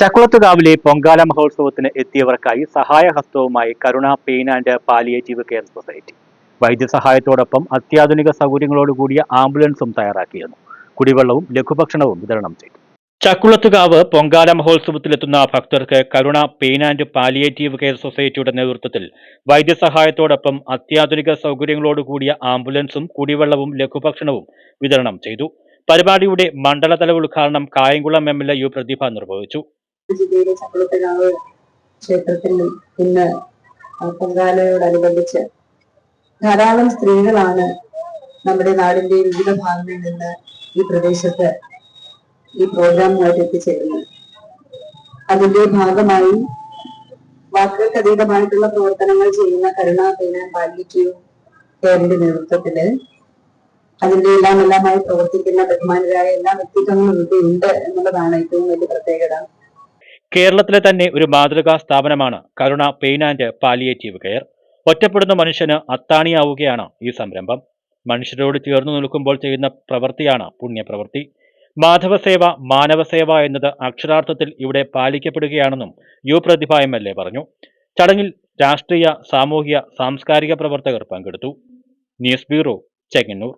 ചക്കുളത്തുകാവിലെ പൊങ്കാല മഹോത്സവത്തിന് എത്തിയവർക്കായി സഹായഹസ്തവുമായി Karuna pain and palliative care society. വൈദ്യസഹായത്തോടൊപ്പം അത്യാധുനിക സൗകര്യങ്ങളോടുകൂടിയ ആംബുലൻസും തയ്യാറാക്കിയിരുന്നു. കുടിവെള്ളവും ലഘുഭക്ഷണവും വിതരണം ചെയ്തു. ചക്കുളത്തുകാവ് പൊങ്കാല മഹോത്സവത്തിലെത്തുന്ന ഭക്തർക്ക് Karuna pain and palliative care സൊസൈറ്റിയുടെ നേതൃത്വത്തിൽ വൈദ്യസഹായത്തോടൊപ്പം അത്യാധുനിക സൗകര്യങ്ങളോടുകൂടിയ ആംബുലൻസും കുടിവെള്ളവും ലഘുഭക്ഷണവും വിതരണം ചെയ്തു. പരിപാടിയുടെ മണ്ഡലതല ഉദ്ഘാടനം Kayamkulam M L A U Prathibha നിർവഹിച്ചു. ജില്ലയിലെ ചക്കുളത്തുകാവ് ക്ഷേത്രത്തിൽ ഇന്ന് പൊങ്കാലയോടനുബന്ധിച്ച് ധാരാളം സ്ത്രീകളാണ് നമ്മുടെ നാടിന്റെ വിവിധ ഭാഗങ്ങളിൽ നിന്ന് ഈ പ്രദേശത്ത് ഈ പ്രോഗ്രാമുമായിട്ട് എത്തിച്ചേരുന്നത്. അതിന്റെ ഭാഗമായി വാക്കുകൾക്ക് അതീതമായിട്ടുള്ള പ്രവർത്തനങ്ങൾ ചെയ്യുന്ന കരുണ പേന പാലിറ്റീവ് കെയറിന്റെ നേതൃത്വത്തിൽ അതിന്റെ എല്ലാം എല്ലാമായി പ്രവർത്തിക്കുന്ന ബഹുമാനരായ എല്ലാ വ്യക്തിത്വങ്ങളും ഇവിടെ ഉണ്ട് എന്നുള്ളതാണ് ഏറ്റവും വലിയ പ്രത്യേകത. കേരളത്തിലെ തന്നെ ഒരു മാതൃകാ സ്ഥാപനമാണ് Karuna pain and palliative care ഒറ്റപ്പെടുന്ന മനുഷ്യന് അത്താണിയാവുകയാണ് ഈ സംരംഭം. മനുഷ്യരോട് ചേർന്നു നിൽക്കുമ്പോൾ ചെയ്യുന്ന പ്രവൃത്തിയാണ് പുണ്യപ്രവൃത്തി. മാധവസേവ മാനവസേവ എന്നത് അക്ഷരാർത്ഥത്തിൽ ഇവിടെ പാലിക്കപ്പെടുകയാണെന്നും U Prathibha M L A പറഞ്ഞു. ചടങ്ങിൽ രാഷ്ട്രീയ സാമൂഹിക സാംസ്കാരിക പ്രവർത്തകർ പങ്കെടുത്തു. News bureau Chengannur.